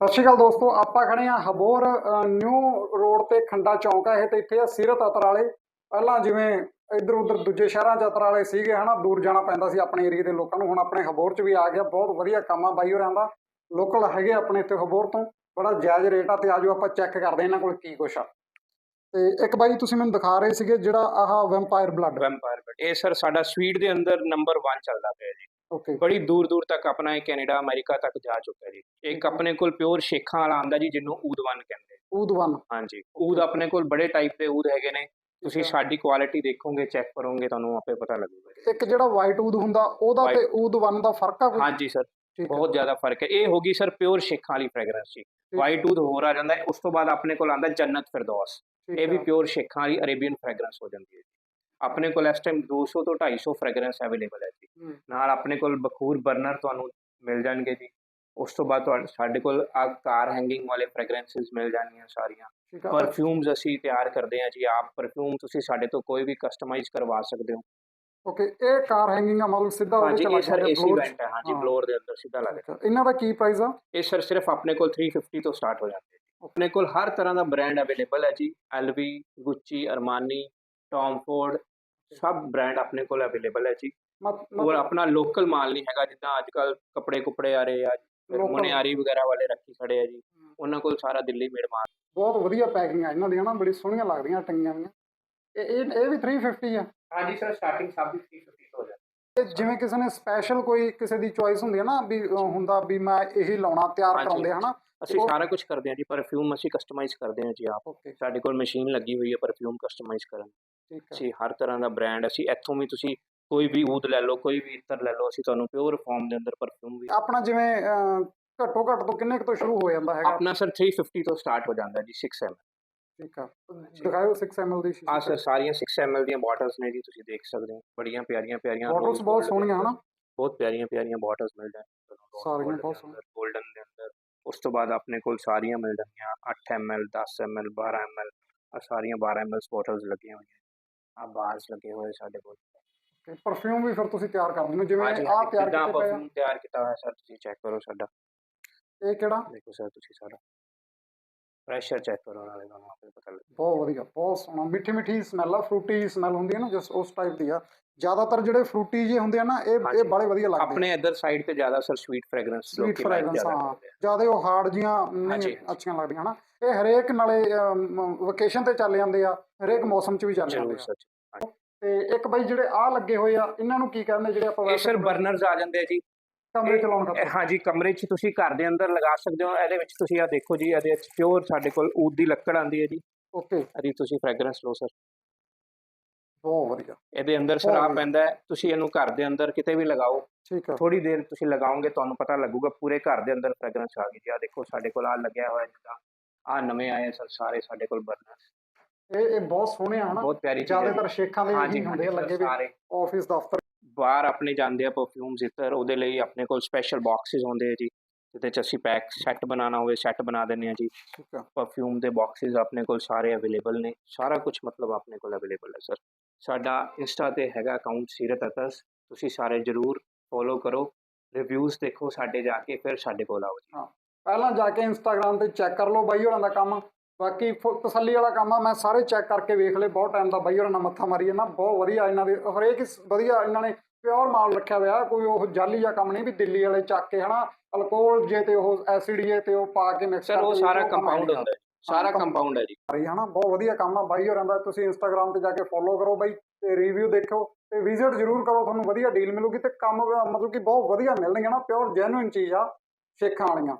ਸਤਿ ਸ਼੍ਰੀ ਅਕਾਲ ਦੋਸਤੋ, ਆਪਾਂ ਖੜੇ ਆ ਹਬੋਰ ਨਿਊ ਰੋਡ ਤੇ ਖੰਡਾ ਚੌਂਕ ਆ ਇਹ ਤੇ ਇੱਥੇ ਆ ਸੀਰਤ ਅਤਰਾਲੇ। ਪਹਿਲਾਂ ਜਿਵੇਂ ਇੱਧਰ ਉੱਧਰ ਦੂਜੇ ਸ਼ਹਿਰਾਂ ਚ ਅਤਰਾਲੇ ਸੀਗੇ, ਹਨਾ, ਦੂਰ ਜਾਣਾ ਪੈਂਦਾ ਸੀ ਆਪਣੇ ਏਰੀਆ ਦੇ ਲੋਕਾਂ ਨੂੰ, ਹੁਣ ਆਪਣੇ ਹਬੋਰ ਚ ਵੀ ਆ ਗਿਆ, ਬਹੁਤ ਵਧੀਆ ਕੰਮ ਆ ਬਾਈ ਹੋਰਾਂ ਦਾ। ਲੋਕਲ ਹੈਗੇ ਆਪਣੇ ਇੱਥੇ ਹਬੋਰ ਤੋਂ, ਬੜਾ ਜਾਇਜ਼ ਰੇਟ ਆ ਤੇ ਆਜੋ ਆਪਾਂ ਚੈੱਕ ਕਰਦੇ ਹਾਂ ਇਹਨਾਂ ਕੋਲ ਕੀ ਕੁਛ ਆ। ਤੇ ਇੱਕ ਬਾਈ ਤੁਸੀਂ ਮੈਨੂੰ ਦਿਖਾ ਰਹੇ ਸੀਗੇ ਜਿਹੜਾ ਆਹ ਵੈਂਪਾਇਰ ਬਲੱਡ। ਵੈਂਪਾਇਰ ਬਲੱਡ, ਇਹ ਸਰ ਸਾਡਾ ਸਵੀਟ ਦੇ ਅੰਦਰ ਨੰਬਰ 1 ਚੱਲਦਾ ਪਿਆ ਜੀ। ਓਕੇ ਬੜੀ ਦੂਰ ਦੂਰ ਤੱਕ ਆਪਣਾ ਇਹ ਕੈਨੇਡਾ ਅਮਰੀਕਾ ਤੱਕ ਜਾ ਚੁੱਕਾ ਜੀ। ਇੱਕ ਆਪਣੇ ਕੋਲ ਪਿਓਰ ਸ਼ੇਖਾਂ ਵਾਲਾ ਆਂਦਾ ਜੀ ਜਿਹਨੂੰ ਊਦਵਨ ਕਹਿੰਦੇ ਊਦ ਵਨ। ਹਾਂਜੀ। ਊਦ ਆਪਣੇ ਕੋਲ ਬੜੇ ਟਾਈਪ ਦੇ ਊਦ ਹੈਗੇ ਨੇ। ਤੁਸੀਂ ਸਾਡੀ ਕੁਆਲਿਟੀ ਦੇਖੋਗੇ ਚੈੱਕ ਕਰੋਗੇ ਤੁਹਾਨੂੰ ਆਪੇ ਪਤਾ ਲੱਗੂਗਾ ਇੱਕ ਜਿਹੜਾ ਵਾਈਟ ਊਦ ਹੁੰਦਾ ਉਹਦਾ ਤੇ ਊਦ ਵਨ ਦਾ ਫ਼ਰਕ ਆ ਕੋਈ? ਹਾਂਜੀ ਸਰ ਬਹੁਤ ਜ਼ਿਆਦਾ ਫ਼ਰਕ ਹੈ। ਇਹ ਹੋਗੀ ਸਰ ਪਿਓਰ ਸ਼ੇਖਾਂ ਵਾਲੀ ਫ੍ਰੈਗਰੈਂਸ ਜੀ। ਵਾਈਟ ਊਦ ਹੋਰ ਆ ਜਾਂਦਾ ਹੈ। ਉਸ ਤੋਂ ਬਾਅਦ ਆਪਣੇ ਕੋਲ ਆਂਦਾ ਜੰਨਤ ਫਿਰਦੌਸ। ਇਹ ਵੀ। ਪਿਓਰ ਸ਼ੇਖਾਂ ਵਾਲੀ ਅਰੇਬੀਅਨ ਫ੍ਰੈਗਰੈਂਸ ਹੋ ਜਾਂਦੀ ਹੈ ਜੀ। ਆਪਣੇ ਕੋਲ ਇਸ ਟਾਈਮ 200 ਤੋਂ 250 ਫ੍ਰੈਗਰੈਂਸ ਅਵੇਲੇਬਲ ਹੈ ਜੀ। ਹੂੰ। ਨਾਲ ਆਪਣੇ ਕੋਲ ਬਖੂਰ ਬਰਨਰ ਤੁਹਾਨੂੰ ਮਿਲ ਜਾਣਗੇ ਜੀ। ਉਸ ਤੋਂ ਬਾਅਦ ਤੁਹਾਡੇ ਸਾਡੇ ਕੋਲ ਆ ਕਾਰ ਹੈਂਗਿੰਗ ਵਾਲੇ ਫ੍ਰੈਗਰੈਂਸਸ ਮਿਲ ਜਾਣਗੀਆਂ ਸਾਰੀਆਂ। ਪਰਫਿਊਮਸ ਅਸੀਂ ਤਿਆਰ ਕਰਦੇ ਹਾਂ ਜੀ ਆਪ ਪਰਫਿਊਮ ਤੁਸੀਂ ਸਾਡੇ ਤੋਂ ਕੋਈ ਵੀ ਕਸਟਮਾਈਜ਼ ਕਰਵਾ ਸਕਦੇ ਹੋ। ਓਕੇ ਇਹ ਕਾਰ ਹੈਂਗਿੰਗ ਆ ਮਤਲਬ ਸਿੱਧਾ ਉਹਦੇ ਹਾਂਜੀ ਚ ਇਹ ਲੱਗ ਸਰ ਜਾਂਦਾ ਏਸੀ। ਵੈਂਟ ਹੈ ਹਾਂਜੀ ਹਾਂ। ਦੇ ਅੰਦਰ ਸਿੱਧਾ ਲੱਗਦਾ। ਇਹਨਾਂ ਦਾ ਕੀ ਪ੍ਰਾਈਸ ਆ? ਇਹ ਸਰ ਸਿਰਫ ਆਪਣੇ ਕੋਲ 350 ਤੋਂ ਸਟਾਰਟ ਹੋ ਜਾਂਦੇ ਆਪਣੇ ਕੋਲ ਹਰ ਤਰ੍ਹਾਂ ਦਾ ਬ੍ਰਾਂਡ ਅਵੇਲੇਬਲ ਹੈ ਜੀ L V Gucci Armani Tom Ford ਸਭ ਬ੍ਰਾਂਡ ਆਪਣੇ ਕੋਲ ਅਵੇਲੇਬਲ ਹੈ ਜੀ। ਮਤ- ਮਤਲਬ ਆਪਣਾ ਲੋਕਲ ਮਾਲ ਨਹੀਂ ਹੈਗਾ ਜਿੱਦਾਂ ਅੱਜ ਕੱਲ ਕੱਪੜੇ ਕੁਪੜੇ ਆ ਰਹੇ ਆ Local- ਮੁਨਿਆਰੀ ਵਗੈਰਾ ਵਾਲੇ ਰੱਖੀ ਖੜੇ ਆ ਜੀ। ਉਹਨਾਂ ਕੋਲ ਸਾਰਾ ਦਿੱਲੀ ਮੇਡ ਮਾਲ। ਬਹੁਤ ਵਧੀਆ ਪੈਕਿੰਗ ਆ ਇਹਨਾਂ ਦੀ ਹਨਾ ਬੜੀ ਸੋਹਣੀਆਂ ਲੱਗਦੀਆਂ ਟੰਗੀਆਂ ਵੀਆਂ ਇਹ ਇਹ ਇਹ ਵੀ 350 ਆ। ਹਾਂਜੀ ਸਰ ਸਟਾਰਟਿੰਗ ਸਭ ਦੀ 350 ਤੋਂ ਹੋ ਜਾਂਦੀ। ਤੇ ਜਿਵੇਂ ਕਿਸੇ ਨੇ ਸਪੈਸ਼ਲ ਕੋਈ ਕਿਸੇ ਦੀ ਚੁਆਇਸ ਹੁੰਦੀ ਹੈ ਨਾ ਵੀ ਅਹ ਹੁੰਦਾ ਵੀ ਮੈਂ ਇਹੀ ਲਾਉਣਾ ਤਿਆਰ ਹਾਂਜੀ, ਕਰਾਉਂਦੇ ਹਨਾ? ਅਸੀਂ ਉਹ- ਸਾਰਾ ਕੁਝ ਕਰਦੇ ਹਾਂ ਜੀ ਪਰਫਿਊਮ ਅਸੀਂ ਕਸਟਮਾਈਜ਼ ਕਰਦੇ ਹਾਂ ਜੀ ਆਪ। ਓਕੇ ਸਾਡੇ ਕੋਲ ਮਸ਼ੀਨ ਲੱਗੀ ਹੋਈ ਹੈ ਪਰਫਿਊਮ ਕਸਟਮਾਈਜ਼ ਕਰਨ। ਠੀਕ ਆ। ਅਸੀਂ ਹਰ ਤਰ੍ਹਾਂ ਦਾ ਬ੍ਰਾਂਡ ਅਸੀਂ ਇੱਥੋਂ ਵੀ ਤੁਸੀਂ ਕੋਈ ਵੀ ਊਦ ਲੈ ਲਓ ਕੋਈ ਵੀ ਇਤਰ ਲੈ ਲਓ ਅਸੀਂ ਤੁਹਾਨੂੰ ਪਿਓਰ ਫਾਰਮ ਦੇ ਅੰਦਰ ਪਰਫਿਊਮ ਵੀ ਆਪਣਾ ਜਿਵੇਂ ਘੱਟੋ ਘੱਟ ਤੋਂ ਕਿੰਨੇ ਕੁ ਤੋਂ ਸ਼ੁਰੂ ਹੋ ਜਾਂਦਾ ਹੈਗਾ? ਆਪਣਾ ਸਰ 350 ਤੋਂ ਸਟਾਰਟ ਹੋ ਜਾਂਦਾ ਜੀ 6 ml ਠੀਕ ਆ। ਦਿਖਾਓ 6 ml ਦੀ ਆ ਸਰ ਸਾਰੀਆਂ 6 ml ਦੀਆਂ ਬਾਟਲਸ ਨੇ ਜੀ ਤੁਸੀਂ ਦੇਖ ਸਕਦੇ ਹੋ। ਬੜੀਆਂ ਪਿਆਰੀਆਂ ਪਿਆਰੀਆਂ ਬਾਟਲਸ ਬਹੁਤ ਸੋਹਣੀਆਂ ਹਨਾ? ਬਹੁਤ ਪਿਆਰੀਆਂ ਪਿਆਰੀਆਂ ਬਾਟਲਸ ਮਿਲ ਜਾਣ। ਸਾਰੀਆਂ ਬਹੁਤ ਸੋਹਣੀਆਂ। 골ਡਨ ਦੇ ਅੰਦਰ। ਉਸ ਤੋਂ ਬਾਅਦ ਆਪਣੇ ਕੋਲ ਸਾਰੀਆਂ ਮਿਲ ਜਾਣਗੀਆਂ 8 ml 10 ml 12 ml ਆ ਸਾਰੀਆਂ 12 ml ਬਾਟਲਸ ਲੱਗੀਆਂ ਹੋਈਆਂ। ਆ ਬਾਰਸ ਲੱਗੇ ਹੋਏ ਸਾਡੇ ਕੋਲ। ਪਰਫਿਊਮ ਵੀ ਫਿਰ ਤੁਸੀਂ ਤਿਆਰ ਕਰਦੇ ਹੋ ਜਿਵੇਂ ਹਾਂਜੀ ਆਹ ਤਿਆਰ ਜਿੱਦਾਂ ਕੀਤੇ ਪਏ ਆ। perfume ਤਿਆਰ ਕੀਤਾ ਹੋਇਆ ਸਰ ਤੁਸੀਂ ਚੈੱਕ ਕਰੋ ਸਾਡਾ। ਇਹ ਕਿਹੜਾ? ਦੇਖੋ ਸਰ ਤੁਸੀਂ ਸਾਰਾ। ਪ੍ਰੈਸ਼ਰ ਚੈੱਕ ਕਰੋ ਨਾਲੇ ਤੁਹਾਨੂੰ ਆਪੇ ਪਤਾ ਲੱਗ। ਬਹੁਤ ਵਧੀਆ ਬਹੁਤ ਸੋਹਣਾ। ਮਿੱਠੀ ਮਿੱਠੀ ਸਮੈਲ ਆ ਫਰੂਟੀ ਸਮੈਲ ਹੁੰਦੀ ਹੈ ਨਾ ਜਿਸ ਉਸ ਟਾਈਪ ਦੀ ਆ। ਜ਼ਿਆਦਾਤਰ ਜਿਹੜੇ ਫਰੂਟੀ ਜੇ ਹੁੰਦੇ ਆ ਨਾ ਇਹ ਇਹ ਹਾਂਜੀ। ਬੜੇ ਵਧੀਆ ਲੱਗਦੇ ਆਪਣੇ ਇਧਰ ਸਾਈਡ ਤੇ ਜ਼ਿਆਦਾ sir sweet fragrance Sweet fragrance, ਹਾਂ। ਜ਼ਿਆਦਾ ਉਹ ਹਾਰਡ ਜੀਆਂ ਨਹੀਂ ਹਾਂਜੀ। ਅੱਛੀਆਂ ਲੱਗਦੀਆਂ ਹਨਾ। ਇਹ ਹਰੇਕ ਨਾਲੇ ਵਕੇਸ਼ਨ ਤੇ ਚੱਲ ਜਾਂਦੇ ਆ ਹਰੇਕ ਮੌਸਮ 'ਚ ਵੀ ਚੱਲ ਜਾਂਦੇ ਜ਼ਰੂਰ ਆ। ਸੱਚ ਤੇ ਇੱਕ ਬਾਈ ਜਿਹੜੇ ਆ ਲੱਗੇ ਹੋਏ ਆ ਇਹਨਾਂ ਨੂੰ ਕੀ ਕਹਿੰਦੇ ਜਿਹੜੇ ਆਪਾਂ ਇਹ ਸਰ ਬਰਨਰਸ ਆ ਜਾਂਦੇ ਆ ਜੀ। ਕਮਰੇ ਚਲਾਉਣ ਖਾਤਰ ਹਾਂਜੀ ਕਮਰੇ 'ਚ ਤੁਸੀਂ ਘਰ ਦੇ ਅੰਦਰ ਲਗਾ ਸਕਦੇ ਹੋ। ਇਹਦੇ ਵਿੱਚ ਤੁਸੀਂ ਆ ਦੇਖੋ ਜੀ ਇਹਦੇ ਵਿੱਚ ਪਿਓਰ ਸਾਡੇ ਕੋਲ ਊਦ ਦੀ ਲੱਕੜ ਆਂਦੀ ਹੈ ਜੀ। ਓਕੇ। ਇਹਦੀ ਤੁਸੀਂ ਫ੍ਰੈਗਰੈਂਸ ਲਓ ਸਰ। ਬਹੁਤ ਵਧੀਆ। ਇਹਦੇ ਅੰਦਰ ਸਰ ਆ ਪੈਂਦਾ ਹੈ। ਤੁਸੀਂ ਇਹਨੂੰ ਘਰ ਦੇ ਅੰਦਰ ਕਿਤੇ ਵੀ ਲਗਾਓ। ਠੀਕ ਆ। ਥੋੜੀ ਦੇਰ ਤੁਸੀਂ ਲਗਾਓਗੇ ਤੁਹਾਨੂੰ ਪਤਾ ਲੱਗੂਗਾ ਪੂਰੇ ਘਰ ਦੇ ਅੰਦਰ ਫ੍ਰੈਗਰੈਂਸ ਆ ਗਈ ਜੀ। ਆ ਦੇਖੋ ਸਾਡੇ ਕੋਲ ਆ ਲੱਗਿਆ ਹੋਇਆ ਜਿੱਦਾਂ। ਆ ਨਵੇਂ ਆਏ ਸਰ ਸਾਰੇ ਸਾਡੇ ਕੋਲ ਬਰਨਰਸ ਇਹ ਇਹ ਬਹੁਤ ਸੋਹਣੇ ਆ ਹਨਾ। ਬਹੁਤ ਪਿਆਰੀ ਚੀਜ਼ ਹੈ ਜ਼ਿਆਦਾਤਰ ਸ਼ੇਖਾਂ ਦੇ ਹਾਂਜੀ ਹੀ ਹੁੰਦੇ ਆ ਹਾਂਜੀ ਲੱਗੇ ਵੀ ਸਾਰੇ। ਆਫਿਸ ਦਫ਼ਤਰ। ਬਾਹਰ ਆਪਣੇ ਜਾਂਦੇ ਆ ਪਰਫਿਊਮਸ ਇੱਧਰ ਉਹਦੇ ਲਈ ਆਪਣੇ ਕੋਲ ਸਪੈਸ਼ਲ ਬਾਕਸਿਸ ਹੁੰਦੇ ਆ ਜੀ ਜਿਹਦੇ ਚ ਅਸੀਂ ਪੈਕ ਸੈੱਟ ਬਣਾਉਣਾ ਹੋਵੇ ਸੈੱਟ ਬਣਾ ਦਿੰਦੇ ਆ ਜੀ। ਠੀਕ ਆ। ਪਰਫਿਊਮ ਦੇ ਬਾਕਸਿਸ ਆਪਣੇ ਕੋਲ ਸਾਰੇ ਅਵੇਲੇਬਲ ਨੇ। ਸਾਰਾ ਕੁਝ ਮਤਲਬ ਆਪਣੇ ਕੋਲ ਅਵੇਲੇਬਲ ਹੈ ਸਰ। ਸਾਡਾ ਇੰਸਟਾ ਤੇ ਹੈਗਾ ਅਕਾਊਂਟ ਸੀਰਤ ਅਤਸ। ਤੁਸੀਂ ਸਾਰੇ ਜਰੂਰ ਫੋਲੋ ਕਰੋ। ਰਿਵਿਊਜ਼ ਦੇਖੋ ਸਾਡੇ ਜਾ ਕੇ ਫਿਰ ਸਾਡੇ ਕੋਲ ਆਓ ਜੀ। ਪਹਿਲਾਂ ਜਾ ਕੇ ਇੰਸਟਾਗ੍ਰam ਤੇ ਚੈੱਕ ਕਰ ਲਓ ਬਾਈ ਹੋਰਾਂ ਦਾ ਕੰਮ। ਬਾਕੀ ਫੁ- ਤਸੱਲੀ ਵਾਲਾ ਕੰਮ ਆ ਮੈਂ ਸਾਰੇ ਚੈੱਕ ਕਰਕੇ ਵੇਖ ਲਏ ਬਹੁਤ ਟਾਈਮ ਦਾ ਬਾਈ ਹੋਰਾਂ ਨਾਲ ਮੱਥਾ ਮਾਰੀ ਨਾ ਬਹੁਤ ਵਧੀਆ ਇਹਨਾਂ ਦੇ ਹਰੇਕ ਹੀ ਸ- ਵਧੀਆ ਇਹਨਾਂ ਨੇ ਪਿਓਰ ਮਾਲ ਰੱਖਿਆ ਹੋਇਆ ਕੋਈ ਉਹ ਜਾਲੀ ਜਾਂ ਕੰਮ ਨਹੀਂ ਵੀ ਦਿੱਲੀ ਵਾਲੇ ਚੱਕ ਕੇ ਹਨਾ ਅਲਕੋਹਲ ਜੇ ਤੇ ਉਹ ਐਸਿਡ ਜੇ ਤੇ ਉਹ ਪਾ ਕੇ ਮਿਕਸ ਸਰ ਉਹ ਸਾਰਾ ਕੰਪਾਊਂਡ ਹੁੰਦਾ ਹੈ ਸਾਰਾ ਕੰਪਾਊਂਡ ਹੈ ਜੀ। ਰਹੀ ਹਨਾ ਬਹੁਤ ਵਧੀਆ ਕੰਮ ਆ ਬਾਈ ਹੋਰਾਂ ਦਾ ਤੁਸੀਂ ਇੰਸਟਾਗ੍ਰam ਤੇ ਜਾ ਕੇ ਫੋਲੋ ਕਰੋ ਬਾਈ ਤੇ ਰਿਵਿਊ ਦੇਖੋ ਤੇ ਵਿਜ਼ਿਟ ਜ਼ਰੂਰ ਕਰੋ ਤੁਹਾਨੂੰ ਵਧੀਆ ਡੀਲ ਮਿਲੂਗੀ ਤੇ ਕੰਮ ਮਤਲਬ ਕਿ ਬਹੁਤ ਵਧੀਆ ਮਿਲਣਗੇ ਨਾ ਪਿਓਰ ਜੈਨੂਇਨ ਚੀਜ਼ ਆ ਸ਼ੇਖਾਂ ਵਾਲੀਆਂ।